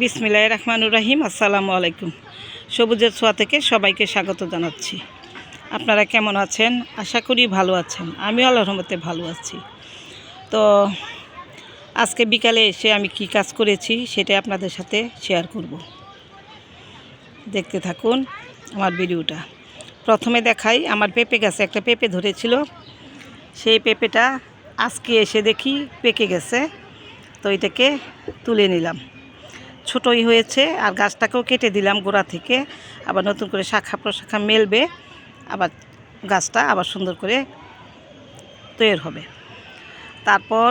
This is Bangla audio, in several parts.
বিসমিল্লাহ রহমানুর রাহিম, আসসালামু আলাইকুম। সবুজের ছোঁয়া থেকে সবাইকে স্বাগত জানাচ্ছি। আপনারা কেমন আছেন? আশা করি ভালো আছেন। আমিও আল্লাহর রহমতে ভালো আছি। তো আজকে বিকালে এসে আমি কি কাজ করেছি সেটা আপনাদের সাথে শেয়ার করব। দেখতে থাকুন আমার ভিডিওটা। প্রথমে দেখাই, আমার পেঁপে গাছে একটা পেঁপে ধরেছিল। সেই পেঁপেটা আজকে এসে দেখি পেকে গেছে। তো এটাকে তুলে নিলাম। ছোটই হয়েছে আর গাছটাকেও কেটে দিলাম গোড়া থেকে। আবার নতুন করে শাখা প্রশাখা মেলবে, আবার গাছটা আবার সুন্দর করে তৈরি হবে। তারপর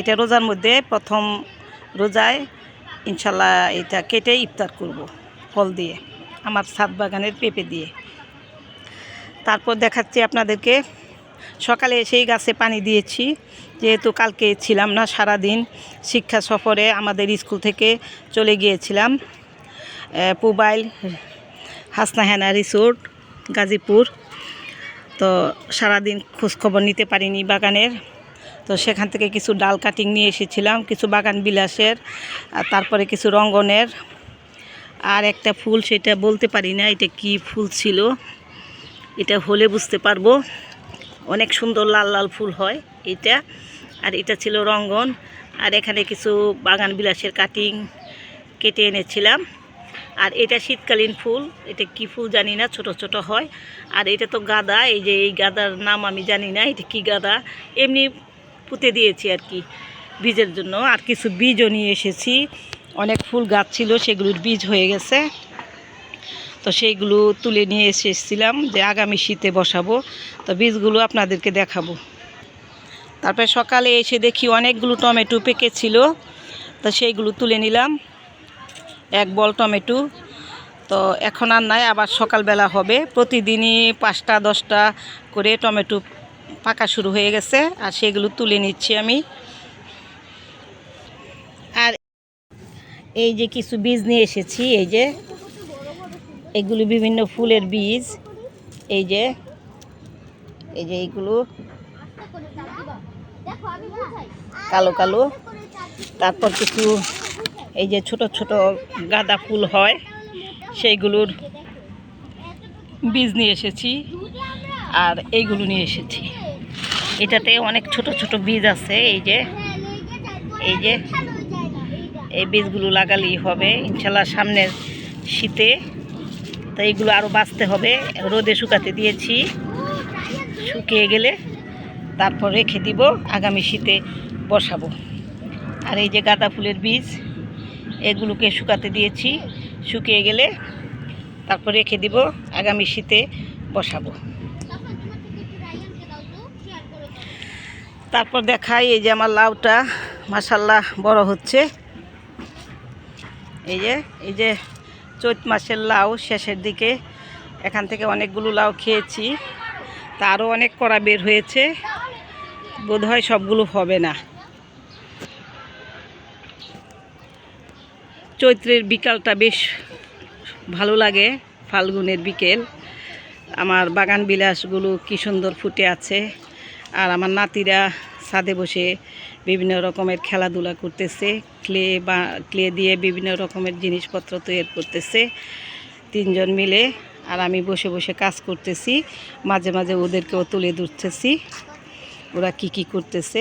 এটা রোজার মধ্যে প্রথম রোজায় ইনশাল্লাহ এটা কেটে ইফতার করব, ফল দিয়ে, আমার ছাদ বাগানের পেঁপে দিয়ে। তারপর দেখাচ্ছি আপনাদেরকে, সকালে সেই গাছে পানি দিয়েছি। যেহেতু কালকে ছিলাম না সারা দিন শিক্ষা সফরে আমাদের স্কুল থেকে চলে গিয়েছিলাম পুবাইল হাসনাহেনা রিসোর্ট, গাজীপুর। তো সারাদিন খোঁজখবর নিতে পারিনি বাগানের। তো সেখান থেকে কিছু ডাল কাটিং নিয়ে এসেছিলাম, কিছু বাগান বিলাসের তারপরে কিছু রঙ্গনের। আর একটা ফুল সেটা বলতে পারি না, এটা কি ফুল ছিল, এটা হলে বুঝতে পারব। অনেক সুন্দর লাল লাল ফুল হয়, এটা আর এটা ছিল রঙ্গন। আর এখানে কিছু বাগান বিলাসের কাটিং কেটে এনেছিলাম। আর এটা শীতকালীন ফুল, এটা কি ফুল জানি না, ছোট ছোট হয়। আর এটা তো গাদা, এই যে এই গাদার নাম আমি জানি না, এটা কি গাদা? এমনি পুঁতে দিয়েছি আর কি বীজের জন্য। আর কিছু বীজও নিয়ে এসেছি। অনেক ফুল গাছ ছিল, সেগুলোর বীজ হয়ে গেছে। তো সেইগুলো তুলে নিয়ে এসেছিলাম যে আগামী শীতে বসাবো। তো বীজগুলো আপনাদেরকে দেখাবো। তারপরে সকালে এসে দেখি অনেকগুলো টমেটো পেকেছিল তো সেইগুলো তুলে নিলাম। এক বল টমেটো। তো এখন আর নাই, আবার সকালবেলা হবে। প্রতিদিনই পাঁচটা, দশটা করে টমেটো পাকা শুরু হয়ে গেছে, আর সেগুলো তুলে নিচ্ছি আমি। আর এই যে কিছু বীজ নিয়ে এসেছি, এই যে এগুলো বিভিন্ন ফুলের বীজ, এই যে এই যে এইগুলো। কালো কালো। তারপর কিছু এই যে ছোট ছোট গাঁদা ফুল হয়, সেইগুলোর বীজ নিয়ে এসেছি আর এইগুলো নিয়ে এসেছি। এটাতে অনেক ছোট ছোট বীজ আছে, এই যে এই যে, এই বীজগুলো লাগালেই হবে। ইনশাল্লাহ সামনের শীতে তো এইগুলো আরও বাঁচতে হবে। রোদে শুকাতে দিয়েছি। শুকিয়ে গেলে তারপর রেখে দিব, আগামী শীতে বসাবো। আর এই যে গাঁদা ফুলের বীজ, এগুলোকে শুকাতে দিয়েছি, শুকিয়ে গেলে তারপর রেখে দিব, আগামী শীতে বসাবো। তারপর দেখাই এই যে আমার লাউটা মাসাল্লাহ বড় হচ্ছে। এই যে এই যে চৈত মাসের লাউ শেষের দিকে, এখান থেকে অনেকগুলো লাউ খেয়েছি। তা আরও অনেক করা বের হয়েছে। বোধহয় সবগুলো হবে না। চৈত্রের বিকালটা বেশ ভালো লাগে ফাল্গুনের বিকেল। আমার বাগান বিলাসগুলো কি সুন্দর ফুটে আছে। আর আমার নাতিরা ছাদে বসে বিভিন্ন রকমের খেলাধুলা করতেছে। ক্লে বা, ক্লে দিয়ে বিভিন্ন রকমের জিনিসপত্র তৈরি করতেছে তিনজন মিলে। আর আমি বসে বসে কাজ করতেছি। মাঝে মাঝে ওদেরকেও তুলে ধরতেছি। ওরা কি কি করতেছে?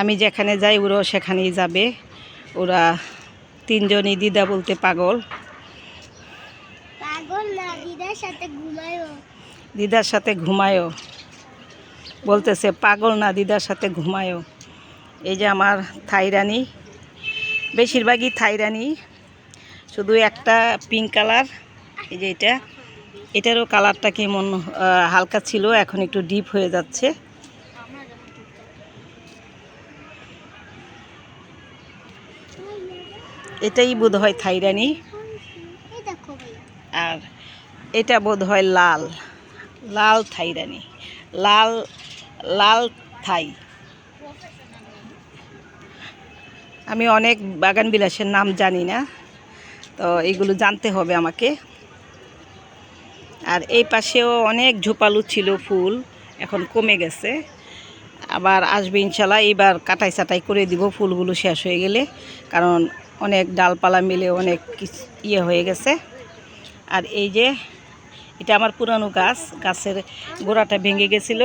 আমি যেখানে যাই ওরাও সেখানেই যাবে। ওরা তিনজনই দিদা বলতে পাগল। দিদার সাথে ঘুমায়ও। বলতেছে পাগল না দিদার সাথে ঘুমায়ও। এই যে আমার থাইরানি বেশিরভাগই থাইরানি শুধু একটা পিঙ্ক কালার এই যে এটা। এটারও কালারটা কেমন হালকা ছিল, এখন একটু ডিপ হয়ে যাচ্ছে। এটাই বোধ হয় থাইরানি। আর এটা বোধ হয় লাল লাল থাইরানি, লাল লাল থাই। আমি অনেক বাগান বিলাসের নাম জানি না, তো এগুলো জানতে হবে আমাকে। আর এই পাশেও অনেক ঝোপালু ছিল ফুল, এখন কমে গেছে। আবার আসবে ইনশাল্লাহ, এইবার কাটাই চাটাই করে দিব, ফুলগুলো শেষ হয়ে গেলে, কারণ অনেক ডালপালা মিলে অনেক ইয়ে হয়ে গেছে। আর এই যে, এটা আমার পুরানো গাছ, গাছের গোড়াটা ভেঙে গেছিল।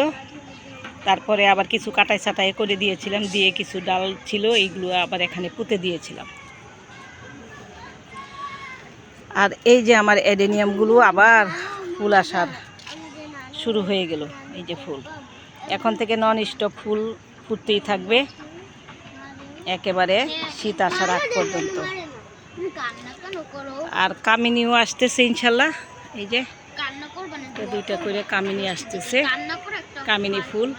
তারপরে আবার কিছু কাটাই ছাটাই করে দিয়েছিলাম, দিয়ে কিছু ডাল ছিল, এইগুলো আবার এখানে পুঁতে দিয়েছিলাম। আর এই যে আমার অ্যাডেনিয়ামগুলো আবার ফুল আসার শুরু হয়ে গেল, এই যে ফুল। এখন থেকে নন স্টপ ফুল ফুটতেই থাকবে, একেবারে শীত আসার আগ পর্যন্ত। আর কামিনীও আসতেছে ইনশাল্লাহ, এই যে। দুইটা করে কামিনী আসতেছে, কামিনী ফুল।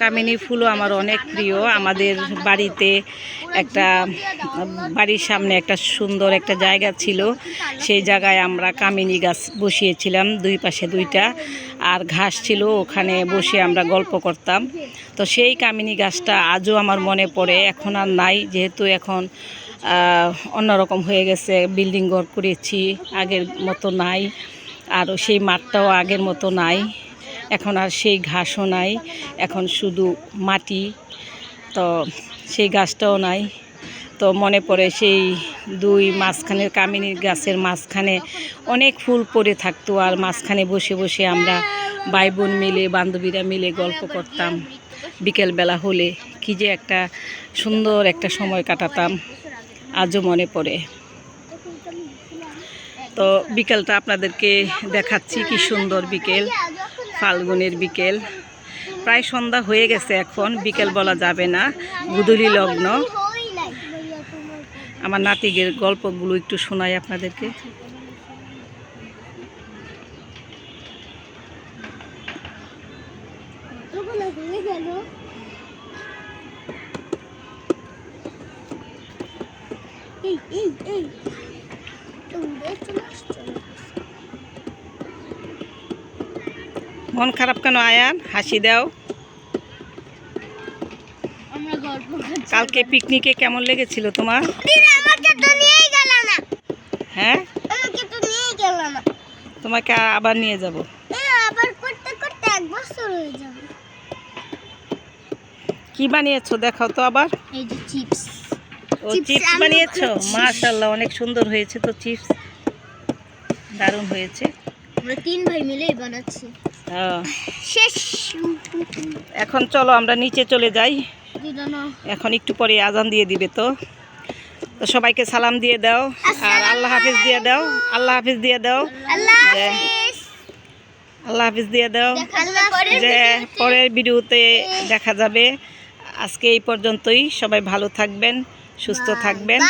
কামিনী ফুলও আমার অনেক প্রিয়। আমাদের বাড়িতে একটা, বাড়ির সামনে একটা সুন্দর একটা জায়গা ছিল। সেই জায়গায় আমরা কামিনী গাছ বসিয়েছিলাম, দুই পাশে দুইটা। আর ঘাস ছিল, ওখানে বসে আমরা গল্প করতাম। তো সেই কামিনী গাছটা আজও আমার মনে পড়ে, এখন আর নাই। যেহেতু এখন অন্যরকম হয়ে গেছে, বিল্ডিং ঘর করেছি, আগের মতো নাই। আর সেই মাঠটাও আগের মতো নাই। এখন আর সেই ঘাসও নাই, এখন শুধু মাটি, তো সেই গাছটাও নাই। তো মনে পড়ে সেই দুই মাঝখানের কামিনী গাছের মাঝখানে অনেক ফুল পড়ে থাকতো আর মাঝখানে বসে বসে আমরা ভাই বোন মিলে, বান্ধবীরা মিলে গল্প করতাম। বিকেলবেলা হলে কি যে একটা সুন্দর একটা সময় কাটাতাম, আজও মনে পড়ে। তো বিকেলটা আপনাদেরকে দেখাচ্ছি কি সুন্দর বিকেল। ফাল্গুনের বিকেল। প্রায় সন্ধ্যা হয়ে গেছে এখন, বিকেল বলা যাবে না, গুদুলি লগ্ন। আমার নাতিগের গল্পগুলো একটু শোনাই আপনাদেরকে। এই এই এই তো উড়ে চলে আসছে মন খারাপ কেন আয়ান? হাসি দাও। কালকে পিকনিকে কেমন লেগেছিল তোমার? হ্যাঁ? তোমাকে আবার নিয়ে যাব? কি বানিয়েছো? দেখাও তো আবার। চিপস। ও চিপস বানিয়েছো। মাশাল্লাহ অনেক সুন্দর হয়েছে তো চিপস। দারুণ হয়েছে। আমরা তিন ভাই মিলেই বানাচ্ছি। শেষ। এখন চলো আমরা নিচে চলে যাই। এখন একটু পরে আজান দিয়ে দিবে তো। তো সবাইকে সালাম দিয়ে দাও। আর আল্লাহ হাফিজ দিয়ে দাও। আল্লাহ হাফিজ দিয়ে দাও। আল্লাহ যে আল্লাহ হাফিজ দিয়ে দাও। যে পরের ভিডিওতে। দেখা যাবে। আজকে এই পর্যন্তই। সবাই ভালো থাকবেন সুস্থ থাকবেন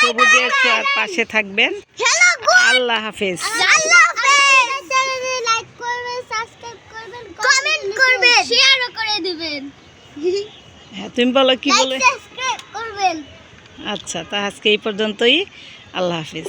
সবুজের পাশে থাকবেন। হ্যালো আল্লাহ হাফিজ। আল্লাহ। হাফেজ চ্যানেলে লাইক করবেন সাবস্ক্রাইব করবেন কমেন্ট করবেন শেয়ারও করে দিবেন। হ্যাঁ তুমি বলো কি বলে? করবেন। আচ্ছা তা আজকে এই পর্যন্তই। আল্লাহ হাফিজ।